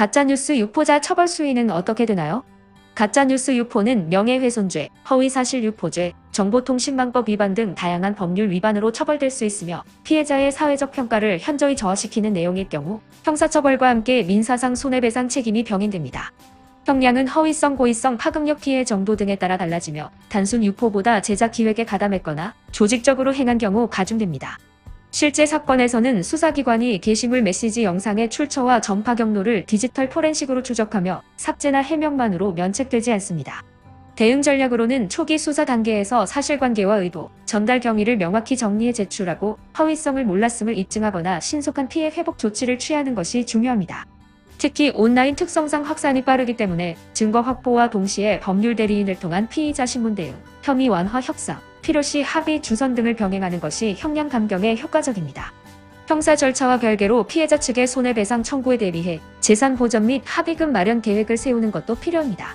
가짜뉴스 유포자 처벌 수위는 어떻게 되나요? 가짜뉴스 유포는 명예훼손죄, 허위사실 유포죄, 정보통신망법 위반 등 다양한 법률 위반으로 처벌될 수 있으며 피해자의 사회적 평가를 현저히 저하시키는 내용일 경우 형사처벌과 함께 민사상 손해배상 책임이 병행됩니다. 형량은 허위성, 고의성, 파급력 피해 정도 등에 따라 달라지며 단순 유포보다 제작 기획에 가담했거나 조직적으로 행한 경우 가중됩니다. 실제 사건에서는 수사기관이 게시물 메시지 영상의 출처와 전파 경로를 디지털 포렌식으로 추적하며 삭제나 해명만으로 면책되지 않습니다. 대응 전략으로는 초기 수사 단계에서 사실관계와 의도, 전달 경위를 명확히 정리해 제출하고 허위성을 몰랐음을 입증하거나 신속한 피해 회복 조치를 취하는 것이 중요합니다. 특히 온라인 특성상 확산이 빠르기 때문에 증거 확보와 동시에 법률 대리인을 통한 피의자 신문 대응, 혐의 완화 협상, 필요시 합의 주선 등을 병행하는 것이 형량 감경에 효과적입니다. 형사 절차와 별개로 피해자 측의 손해배상 청구에 대비해 재산 보전 및 합의금 마련 계획을 세우는 것도 필요합니다.